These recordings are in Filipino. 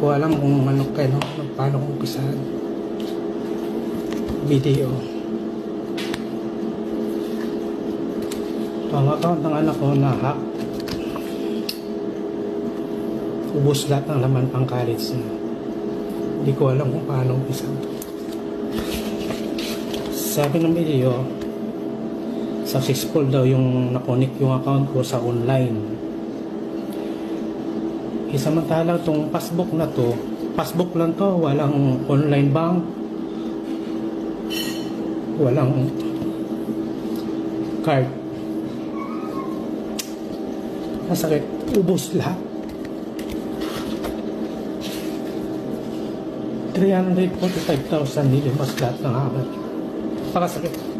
ko alam kung ano kayo, paano kong umpisahan. Video. Ang account ng anak ko na hack. Ubus lahat ng laman pang college niya. Hindi ko alam kung paano umpisahan. Sabi ng video, successful daw yung nakonik yung account ko sa online. Eh, samantalang tong passbook na to, passbook lang to, walang online bank, walang card. Masakit, ubos lahat. 345,000 nilimas lahat ng hammer. Pakasakit.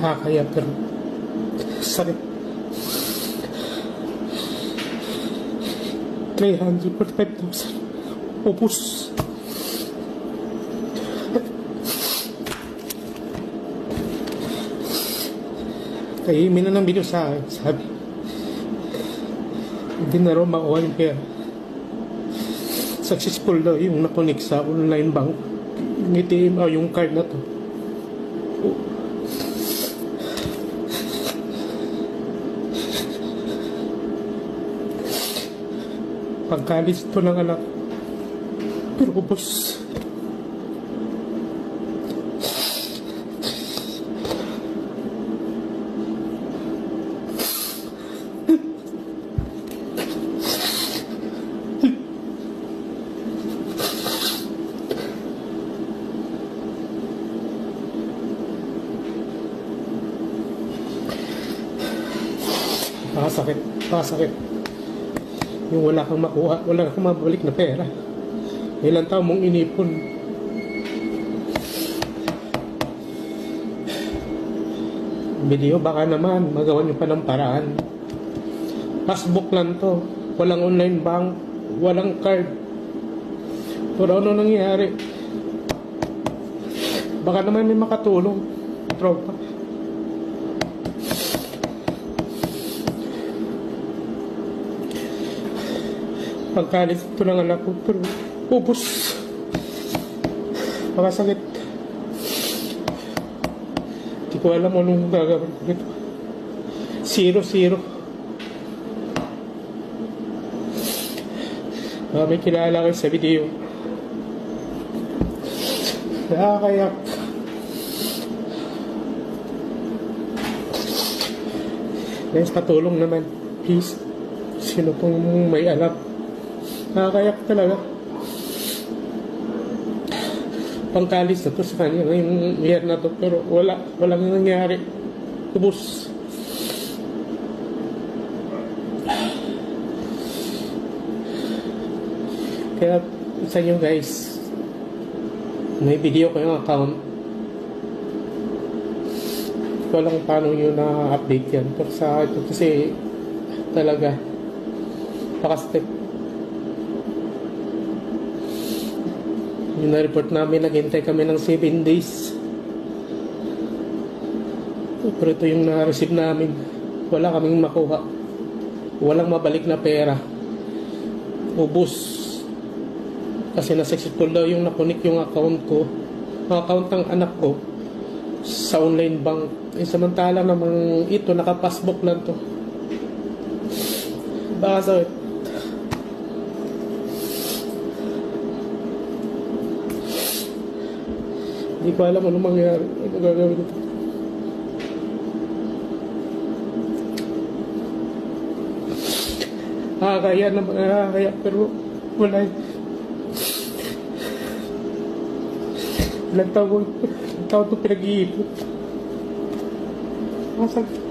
Nakakaya pero sakit. 345,000. Upos. Kaya imin na ng video sa akin. Sabi. Hindi na raw makuha yung pera. Successful daw yung nakonik sa online bank. Yung ATM o yung card na to. Pagkalis to ng anak. Pero ubos. Pakasakit. Pakasakit yung wala kang makuha, wala kang mabalik na pera. Ilang taon mong inipon. Video, baka naman, magawa nyo pa ng paraan. Passbook lang to. Walang online bank, walang card. Pero ano nangyari? Baka naman may makatulong. Tropa. Pagkalis ito ng anak ko pero ubos makasakit hindi ko alam anong gagawin ko nito zero zero. Ah, may kilala kayo sa video. Nakakayak. Guys patulong naman. Please sino pong may alam Nakakayak talaga. Pangkalis na to sa kanya ngayong year na to pero wala, walang nangyari. Tubos. Kaya sa inyo guys, may video kayong account. Hindi ko alam paano nyo na-update yan. Pero sa ito kasi talaga, pakastep Yung na-report namin, naghintay kami ng 7 days. Pero ito yung na-receive namin. Wala kaming makuha. Walang mabalik na pera. Ubus. Kasi na-successful daw yung nakunik yung account ko. Ang account ng anak ko sa online bank. Eh, samantala namang ito, nakapassbook lang to. Baka sa Hindi ko alam ano mangyari. Ano gagawin ko. Nakakaya naman, nakakaya, pero wala eh. Ilang taon, ilang taon ito pinag-iipon. Nasaan?